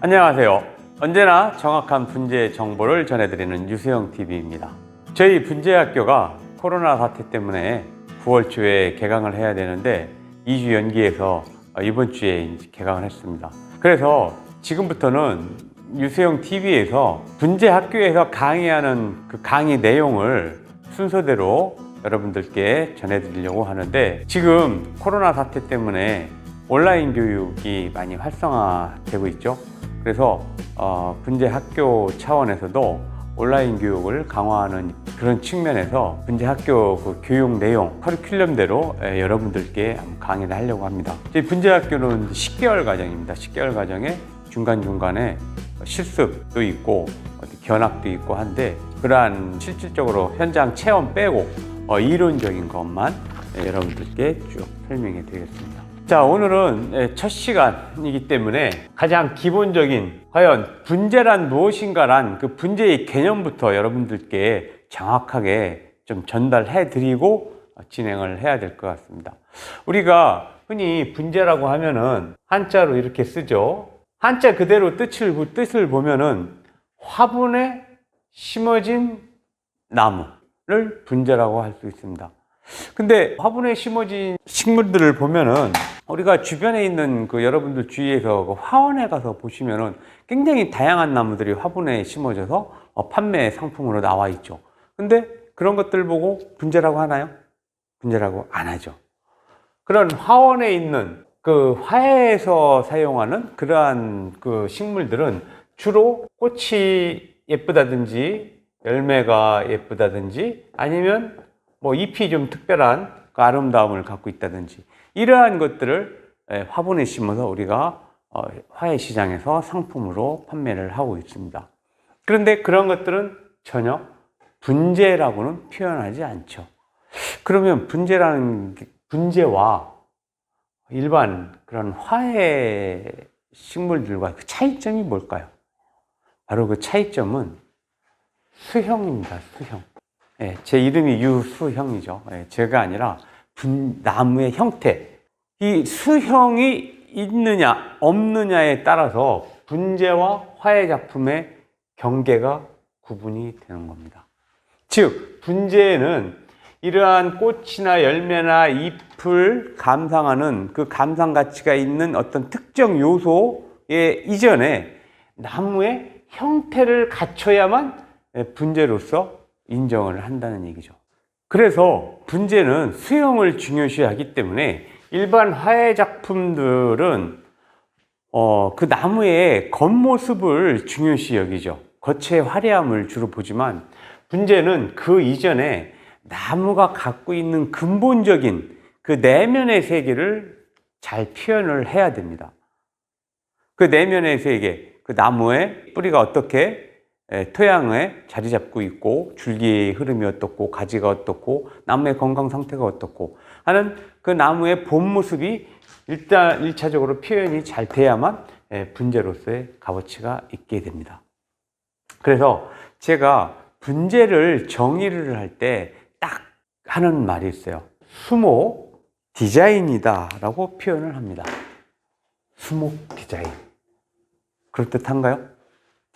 안녕하세요. 언제나 정확한 분재 정보를 전해드리는 유수영 TV입니다. 저희 분재학교가 코로나 사태 때문에 9월 초에 개강을 해야 되는데 2주 연기해서 이번 주에 개강을 했습니다. 그래서 지금부터는 유수영 TV에서 분재학교에서 강의하는 그 강의 내용을 순서대로 여러분들께 전해드리려고 하는데 지금 코로나 사태 때문에 온라인 교육이 많이 활성화되고 있죠. 그래서 어, 분재 학교 차원에서도 온라인 교육을 강화하는 그런 측면에서 분재 학교 그 교육 내용 커리큘럼대로 에, 여러분들께 한번 강의를 하려고 합니다. 저희 분재 학교는 10개월 과정입니다. 10개월 과정에 중간 중간에 실습도 있고 견학도 있고 한데 그러한 실질적으로 현장 체험 빼고 어, 이론적인 것만 에, 여러분들께 쭉 설명해 드리겠습니다. 자, 오늘은 예, 첫 시간이기 때문에 가장 기본적인 과연 분재란 무엇인가란 그 분재의 개념부터 여러분들께 정확하게 좀 전달해 드리고 진행을 해야 될 것 같습니다. 우리가 흔히 분재라고 하면은 한자로 이렇게 쓰죠. 한자 그대로 뜻을, 뜻을 보면은 화분에 심어진 나무를 분재라고 할 수 있습니다. 근데 화분에 심어진 식물들을 보면은 우리가 주변에 있는 그 여러분들 주위에서 그 화원에 가서 보시면은 굉장히 다양한 나무들이 화분에 심어져서 어, 판매 상품으로 나와 있죠. 근데 그런 것들 보고 분재라고 하나요? 분재라고 안 하죠. 그런 화원에 있는 그 화에서 사용하는 그러한 그 식물들은 주로 꽃이 예쁘다든지 열매가 예쁘다든지 아니면 뭐 잎이 좀 특별한 그 아름다움을 갖고 있다든지 이러한 것들을 에, 화분에 심어서 우리가 어, 화훼 시장에서 상품으로 판매를 하고 있습니다. 그런데 그런 것들은 전혀 분재라고는 표현하지 않죠. 그러면 분재라는 게- 분재와 일반 그런 화훼 식물들과 그 차이점이 뭘까요? 바로 그 차이점은 수형입니다. 수형. 예, 제 이름이 유수형이죠. 예, 제가 아니라 분, 나무의 형태. 이 수형이 있느냐, 없느냐에 따라서 분재와 화해 작품의 경계가 구분이 되는 겁니다. 즉, 분재에는 이러한 꽃이나 열매나 잎을 감상하는 그 감상 가치가 있는 어떤 특정 요소의 이전에 나무의 형태를 갖춰야만 분재로서 인정을 한다는 얘기죠. 그래서 분재는 수영을 중요시하기 때문에 일반 화훼 작품들은 어, 그 나무의 겉모습을 중요시 여기죠. 겉의 화려함을 주로 보지만 분재는 그 이전에 나무가 갖고 있는 근본적인 그 내면의 세계를 잘 표현을 해야 됩니다. 그 내면의 세계, 그 나무의 뿌리가 어떻게 에, 토양에 자리 잡고 있고 줄기의 흐름이 어떻고 가지가 어떻고 나무의 건강 상태가 어떻고 하는 그 나무의 본 모습이 일단 일차적으로 표현이 잘 돼야만 에, 분재로서의 값어치가 있게 됩니다. 그래서 제가 분재를 정의를 할 때 딱 하는 말이 있어요. 수목 디자인이다라고 표현을 합니다. 수목 디자인. 그럴듯한가요?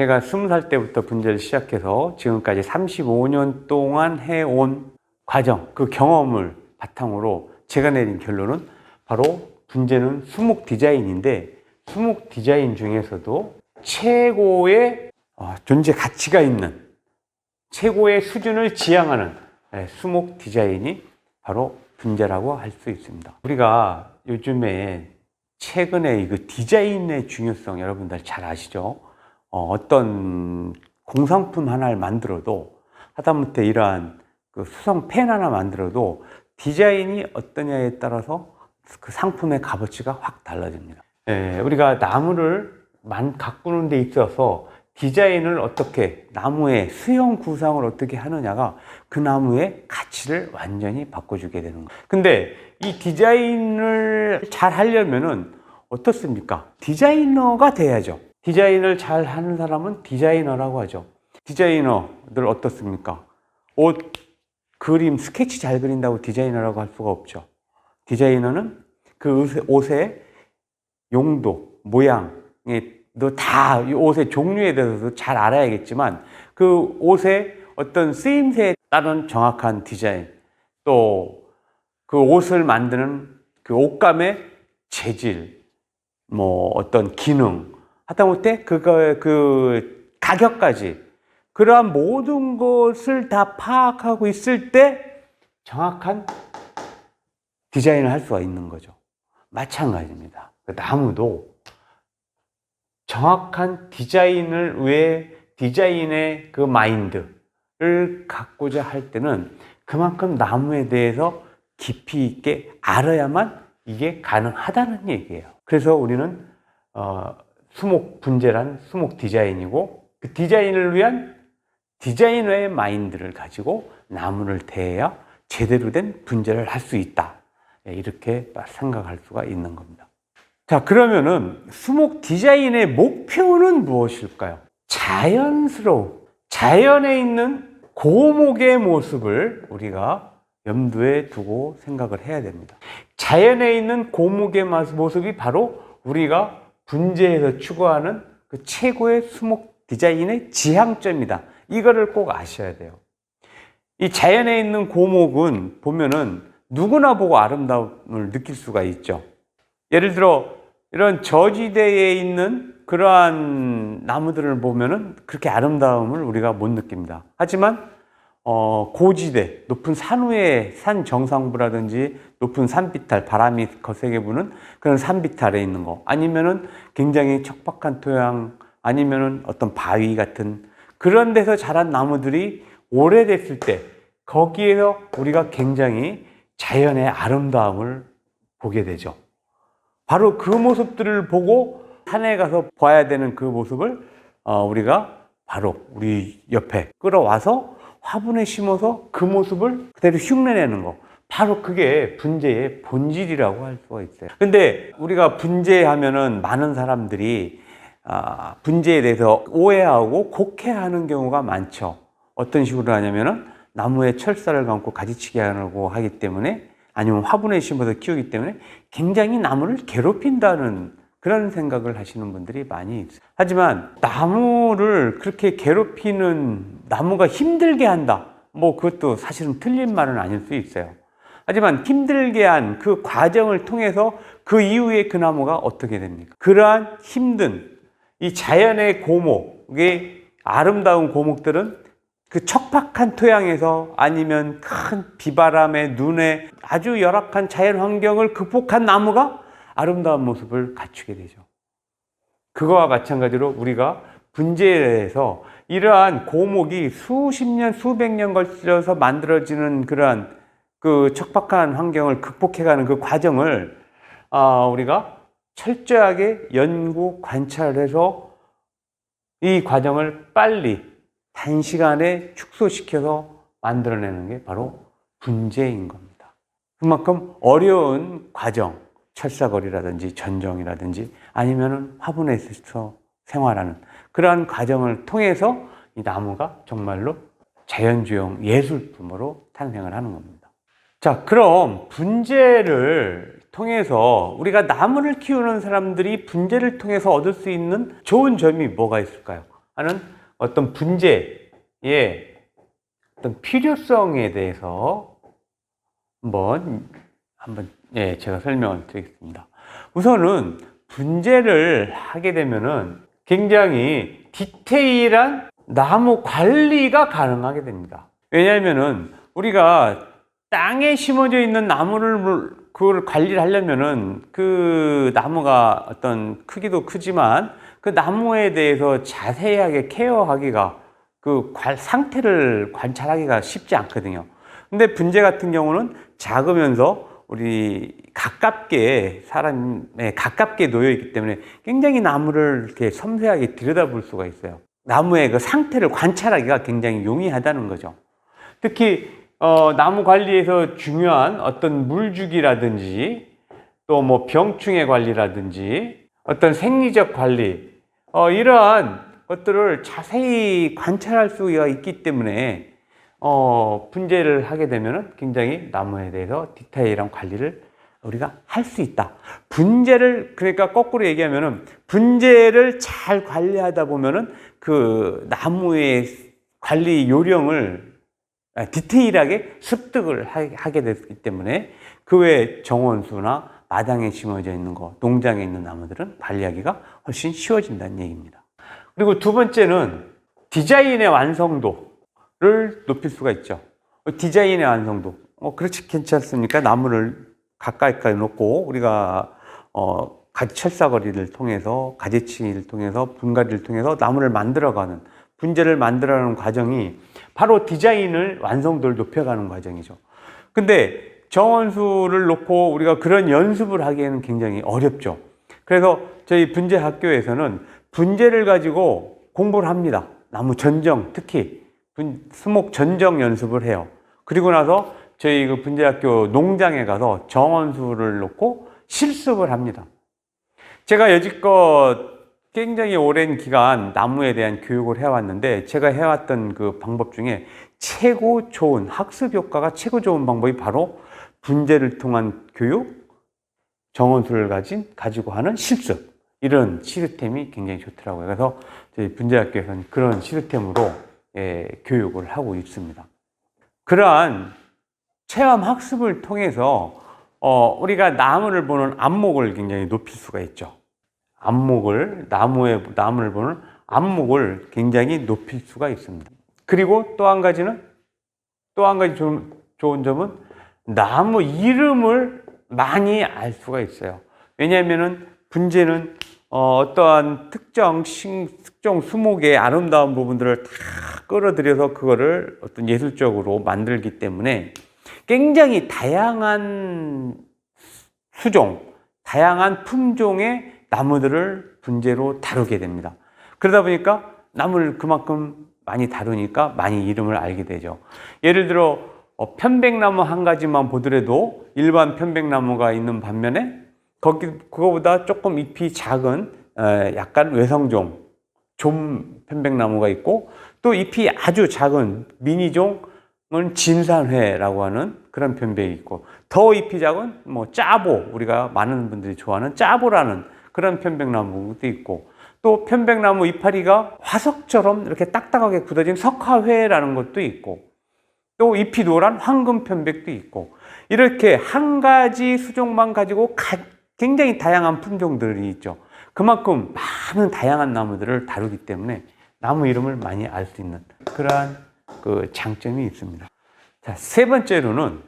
제가 20살 때부터 분재를 시작해서 지금까지 35년 동안 해온 과정, 그 경험을 바탕으로 제가 내린 결론은 바로 분재는 수목 디자인인데 수목 디자인 중에서도 최고의 어, 존재 가치가 있는 최고의 수준을 지향하는 예, 수목 디자인이 바로 분재라고 할 수 있습니다. 우리가 요즘에 최근에 그 디자인의 중요성 여러분들 잘 아시죠? 어, 떤 공상품 하나를 만들어도 하다못해 이러한 그 수성 펜 하나 만들어도 디자인이 어떠냐에 따라서 그 상품의 값어치가 확 달라집니다. 예, 우리가 나무를 만 가꾸는 데 있어서 디자인을 어떻게 나무의 수형 구상을 어떻게 하느냐가 그 나무의 가치를 완전히 바꿔주게 되는 거예요. 근데 이 디자인을 잘 하려면은 어떻습니까? 디자이너가 돼야죠. 디자인을 잘 하는 사람은 디자이너라고 하죠. 디자이너들 어떻습니까? 옷, 그림, 스케치 잘 그린다고 디자이너라고 할 수가 없죠. 디자이너는 그 옷의- 용도, 모양에 너다이 옷의 종류에 대해서도 잘 알아야겠지만 그 옷의 어떤 쓰임새에 따른 정확한 디자인 또 그 옷을 만드는 그 옷감의 재질 뭐 어떤 기능 하다못해 그거 그 가격까지 그러한 모든 것을 다 파악하고 있을 때 정확한 디자인을 할 수가 있는 거죠. 마찬가지입니다. 그 나무도 정확한 디자인을 위해 디자인의 그 마인드를 갖고자 할 때는 그만큼 나무에 대해서 깊이 있게 알아야만 이게 가능하다는 얘기예요. 그래서 우리는 어, 수목 분재란 수목 디자인이고 그 디자인을 위한 디자이너의 마인드를 가지고 나무를 대해야 제대로 된 분재를 할 수 있다. 예, 이렇게 생각할 수가 있는 겁니다. 자, 그러면은 수목 디자인의 목표는 무엇일까요? 자연스러운, 자연에 있는 고목의 모습을 우리가 염두에 두고 생각을 해야 됩니다. 자연에 있는 고목의 모습이 바로 우리가 분재에서 추구하는 그 최고의 수목 디자인의 지향점이다. 이거를 꼭 아셔야 돼요. 이 자연에 있는 고목은 보면은 누구나 보고 아름다움을 느낄 수가 있죠. 예를 들어 이런 저지대에 있는 그러한 나무들을 보면은 그렇게 아름다움을 우리가 못 느낍니다. 하지만 어, 고지대, 높은 산 위에 산 정상부라든지 높은 산비탈, 바람이 거세게 부는 그런 산비탈에 있는 거, 아니면은 굉장히 척박한 토양, 아니면은 어떤 바위 같은 그런 데서 자란 나무들이 오래됐을 때 거기에서 우리가 굉장히 자연의 아름다움을 보게 되죠. 바로 그 모습들을 보고 산에 가서 봐야 되는 그 모습을 어, 우리가 바로 우리 옆에 끌어와서 화분에 심어서 그 모습을 그대로 흉내내는 거. 바로 그게 분재의 본질이라고 할 수가 있어요. 근데 우리가 분재하면은 많은 사람들이 아, 분재에 대해서 오해하고 곡해하는 경우가 많죠. 어떤 식으로 하냐면은 나무에 철사를 감고 가지치기 하려고 하기 때문에 아니면 화분에 심어서 키우기 때문에 굉장히 나무를 괴롭힌다는 그런 생각을 하시는 분들이 많이 있어요. 하지만 나무를 그렇게 괴롭히는 나무가 힘들게 한다. 뭐 그것도 사실은 틀린 말은 아닐 수 있어요. 하지만 힘들게 한 그 과정을 통해서 그 이후에 그 나무가 어떻게 됩니까? 그러한 힘든 이 자연의 고목의 아름다운 고목들은 그 척박한 토양에서 아니면 큰 비바람에 눈에 아주 열악한 자연 환경을 극복한 나무가 아름다운 모습을 갖추게 되죠. 그거와 마찬가지로 우리가 분재에서 이러한 고목이 수십 년, 수백 년 걸쳐서 만들어지는 그러한 그 척박한 환경을 극복해가는 그 과정을 아, 우리가 철저하게 연구 관찰해서 이 과정을 빨리 단시간에 축소시켜서 만들어내는 게 바로 분재인 겁니다. 그만큼 어려운 과정, 철사거리라든지 전정이라든지 아니면은 화분에서 생활하는 그러한 과정을 통해서 이 나무가 정말로 자연주용 예술품으로 탄생을 하는 겁니다. 자, 그럼 분재를 통해서 우리가 나무를 키우는 사람들이 분재를 통해서 얻을 수 있는 좋은 점이 뭐가 있을까요? 하는 어떤 분재의 어떤 필요성에 대해서 한번 한번 예, 제가 설명을 드리겠습니다. 우선은 분재를 하게 되면은 굉장히 디테일한 나무 관리가 가능하게 됩니다. 왜냐하면은 우리가 땅에 심어져 있는 나무를 그걸 관리를 하려면은 그 나무가 어떤 크기도 크지만 그 나무에 대해서 자세하게 케어하기가 그 상태를 관찰하기가 쉽지 않거든요. 근데 분재 같은 경우는 작으면서 우리 가깝게 사람에 가깝게 놓여 있기 때문에 굉장히 나무를 이렇게 섬세하게 들여다볼 수가 있어요. 나무의 그 상태를 관찰하기가 굉장히 용이하다는 거죠. 특히 어, 나무 관리에서 중요한 어떤 물주기라든지 또 뭐 병충해 관리라든지 어떤 생리적 관리 어, 이러한 것들을 자세히 관찰할 수가 있기 때문에 어, 분재를 하게 되면 굉장히 나무에 대해서 디테일한 관리를 우리가 할 수 있다. 분재를 그러니까 거꾸로 얘기하면은 분재를 잘 관리하다 보면은 그 나무의 관리 요령을 아, 디테일하게 습득을 하- 하게 됐기 때문에 그외 정원수나 마당에 심어져 있는 거, 농장에 있는 나무들은 관리하기가 훨씬 쉬워진다는 얘기입니다. 그리고 두 번째는 디자인의 완성도 를 높일 수가 있죠. 디자인의 완성도. 어, 그렇지 괜찮습니까? 나무를 가까이 놓고 우리가 어, 가지 철사거리를 통해서 가지치기를 통해서 분갈이를 통해서 나무를 만들어가는 분재를 만들어가는 과정이 바로 디자인을 완성도를 높여가는 과정이죠. 근데 정원수를 놓고 우리가 그런 연습을 하기에는 굉장히 어렵죠. 그래서 저희 분재 학교에서는 분재를 가지고 공부를 합니다. 나무 전정, 특히 분- 수목 전정 연습을 해요. 그리고 나서 저희 그 분재학교 농장에 가서 정원수를 놓고 실습을 합니다. 제가 여지껏 굉장히 오랜 기간 나무에 대한 교육을 해왔는데 제가 해왔던 그 방법 중에 최고 좋은 학습 효과가 최고 좋은 방법이 바로 분재를 통한 교육, 정원수를 가진 가지고 하는 실습 이런 시스템이 굉장히 좋더라고요. 그래서 저희 분재학교에서는 그런 시스템으로 예, 교육을 하고 있습니다. 그러한 체험 학습을 통해서 어, 우리가 나무를 보는 안목을 굉장히 높일 수가 있죠. 안목을 나무에 나무를 보는 안목을 굉장히 높일 수가 있습니다. 그리고 또 한 가지는 또 한 가지 좋은, 좋은 점은 나무 이름을 많이 알 수가 있어요. 왜냐하면은 분재는 어, 떠한 특정 신, 특정 수목의 아름다운 부분들을 다 끌어들여서 그거를 어떤 예술적으로 만들기 때문에 굉장히 다양한 수종, 다양한 품종의 나무들을 분재로 다루게 됩니다. 그러다 보니까 나무를 그만큼 많이 다루니까 많이 이름을 알게 되죠. 예를 들어 어, 편백나무 한 가지만 보더라도 일반 편백나무가 있는 반면에 거기 그거보다 조금 잎이 작은 에, 약간 외성종 좀 편백나무가 있고 또 잎이 아주 작은 미니종은 진산회라고 하는 그런 편백이 있고 더 잎이 작은 뭐 짜보 우리가 많은 분들이 좋아하는 짜보라는 그런 편백나무도 있고 또 편백나무 이파리가 화석처럼 이렇게 딱딱하게 굳어진 석화회라는 것도 있고 또 잎이 노란 황금 편백도 있고 이렇게 한 가지 수종만 가지고 가- 굉장히 다양한 품종들이 있죠. 그만큼 많은 다양한 나무들을 다루기 때문에 나무 이름을 많이 알 수 있는 그러한 그 장점이 있습니다. 자, 세 번째로는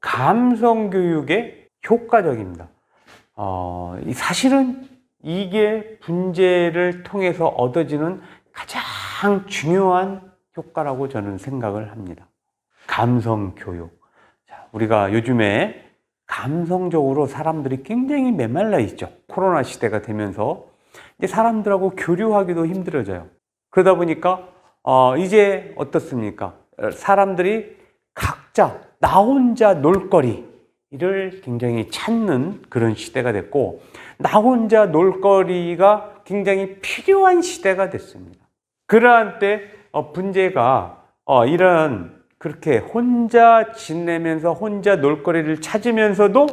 감성 교육에 효과적입니다. 어, 이 사실은 이게 분재를 통해서 얻어지는 가장 중요한 효과라고 저는 생각을 합니다. 감성 교육. 자, 우리가 요즘에 감성적으로 사람들이 굉장히 메말라 있죠. 코로나 시대가 되면서 이제 사람들하고 교류하기도 힘들어져요. 그러다 보니까 어, 이제 어떻습니까? 어, 사람들이 각자 나 혼자 놀거리를 굉장히 찾는 그런 시대가 됐고 나 혼자 놀거리가 굉장히 필요한 시대가 됐습니다. 그러한 때 어, 분재가 어, 이런 그렇게 혼자 지내면서 혼자 놀거리를 찾으면서도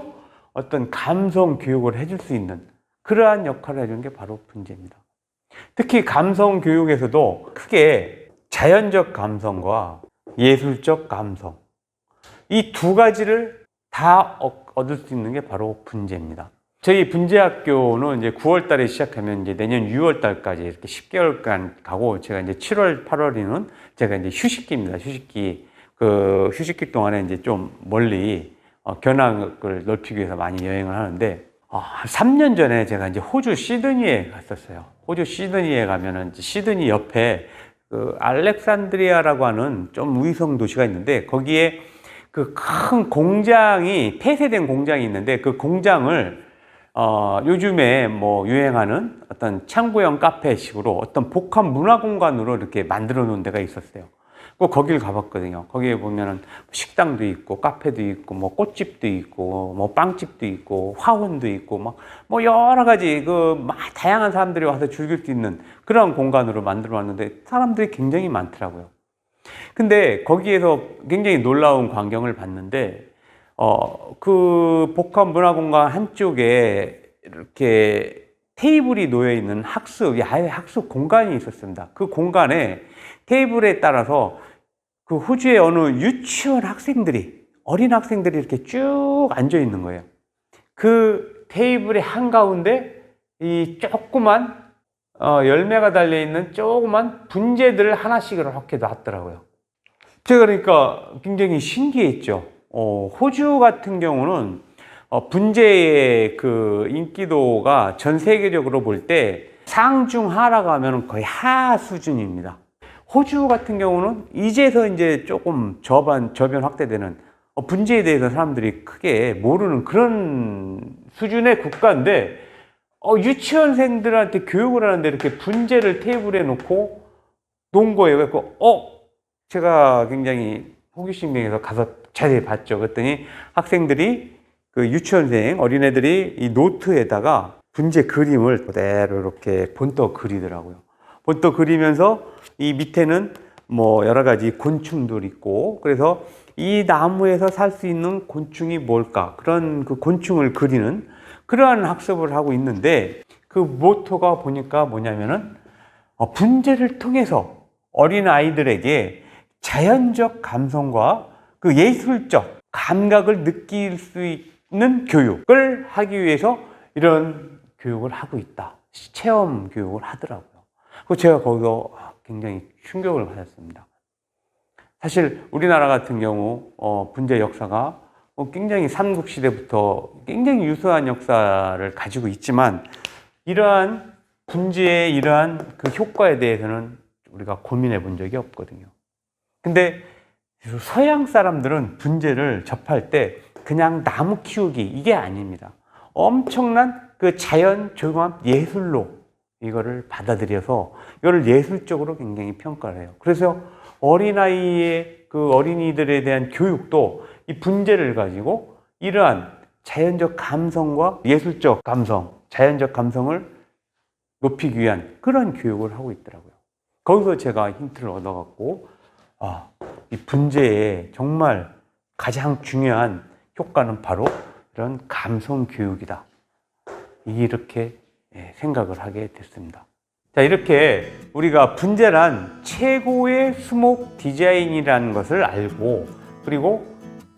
어떤 감성 교육을 해줄 수 있는 그러한 역할을 해주는 게 바로 분재입니다. 특히 감성 교육에서도 크게 자연적 감성과 예술적 감성 이 두 가지를 다 얻- 얻을 수 있는 게 바로 분재입니다. 저희 분재학교는 이제 9월 달에 시작하면 이제 내년 6월 달까지 이렇게 10개월간 가고 제가 이제 7월, 8월에는 제가 이제 휴식기입니다. 휴식기. 그 휴식기 동안에 이제 좀 멀리 어, 견학을 넓히기 위해서 많이 여행을 하는데 어, 한 3년 전에 제가 이제 호주 시드니에 갔었어요. 호주 시드니에 가면은 시드니 옆에 그 알렉산드리아라고 하는 좀 위성 도시가 있는데 거기에 그 큰 공장이 폐쇄된 공장이 있는데 그 공장을 어, 요즘에 뭐 유행하는 어떤 창고형 카페식으로 어떤 복합 문화 공간으로 이렇게 만들어 놓은 데가 있었어요. 그 거길 가봤거든요. 거기에 보면은 식당도 있고 카페도 있고 뭐 꽃집도 있고 뭐 빵집도 있고 화원도 있고 막 뭐 여러 가지 그 막 다양한 사람들이 와서 즐길 수 있는 그런 공간으로 만들어 놨는데 사람들이 굉장히 많더라고요. 근데 거기에서 굉장히 놀라운 광경을 봤는데 어, 그 복합 문화 공간 한쪽에 이렇게 테이블이 놓여 있는 학습, 야외 학습 공간이 있었습니다. 그 공간에 테이블에 따라서 그 호주의 어느 유치원 학생들이, 어린 학생들이 이렇게 쭉 앉아 있는 거예요. 그 테이블의 한 가운데 이 조그만 어, 열매가 달려 있는 조그만 분재들을 하나씩 이렇게 놨더라고요. 제가 그러니까 굉장히 신기했죠. 어, 호주 같은 경우는 어, 분재의 그 인기도가 전 세계적으로 볼 때 상중 하라고 하면 거의 하 수준입니다. 호주 같은 경우는 이제서 이제 조금 저반, 저변 확대되는 어, 분재에 대해서 사람들이 크게 모르는 그런 수준의 국가인데 어, 유치원생들한테 교육을 하는데 이렇게 분재를 테이블에 놓고 놓은 거예요. 그래서 어, 제가 굉장히 호기심 명해서 가서 자세히 봤죠. 그랬더니 학생들이 그 유치원생 어린애들이 이 노트에다가 분재 그림을 그대로 이렇게 본떠 그리더라고요. 본떠 그리면서 이 밑에는 뭐 여러 가지 곤충들 있고 그래서 이 나무에서 살 수 있는 곤충이 뭘까 그런 그 곤충을 그리는 그러한 학습을 하고 있는데 그 모토가 보니까 뭐냐면은 어, 분재를 통해서 어린 아이들에게 자연적 감성과 그 예술적 감각을 느낄 수 있는 교육을 하기 위해서 이런 교육을 하고 있다. 체험 교육을 하더라고요. 그 제가 거기서 굉장히 충격을 받았습니다. 사실 우리나라 같은 경우 어, 분재 역사가 어, 굉장히 삼국 시대부터 굉장히 유수한 역사를 가지고 있지만 이러한 분재의 이러한 그 효과에 대해서는 우리가 고민해 본 적이 없거든요. 근데 서양 사람들은 분재를 접할 때 그냥 나무 키우기 이게 아닙니다. 엄청난 그 자연 조경합 예술로 이거를 받아들여서 이거를 예술적으로 굉장히 평가를 해요. 그래서 어린아이의 그 어린이들에 대한 교육도 이 분재를 가지고 이러한 자연적 감성과 예술적 감성, 자연적 감성을 높이기 위한 그런 교육을 하고 있더라고요. 거기서 제가 힌트를 얻어갖고, 아, 이 분재의 정말 가장 중요한 효과는 바로 이런 감성 교육이다. 이렇게 예, 생각을 하게 됐습니다. 자, 이렇게 우리가 분재란 최고의 수목 디자인이라는 것을 알고, 그리고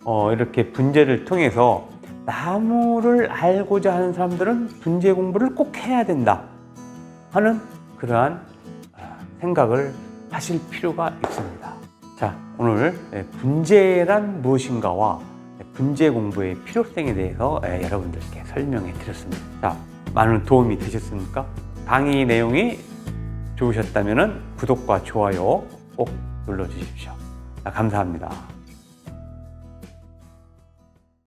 어, 이렇게 분재를 통해서 나무를 알고자 하는 사람들은 분재 공부를 꼭 해야 된다 하는 그러한 아, 생각을 하실 필요가 있습니다. 자, 오늘 예, 분재란 무엇인가와 분재 공부의 필요성에 대해서 예, 여러분들께 설명해 드렸습니다. 자, 많은 도움이 되셨습니까? 강의 내용이 좋으셨다면 구독과 좋아요 꼭 눌러 주십시오. 감사합니다.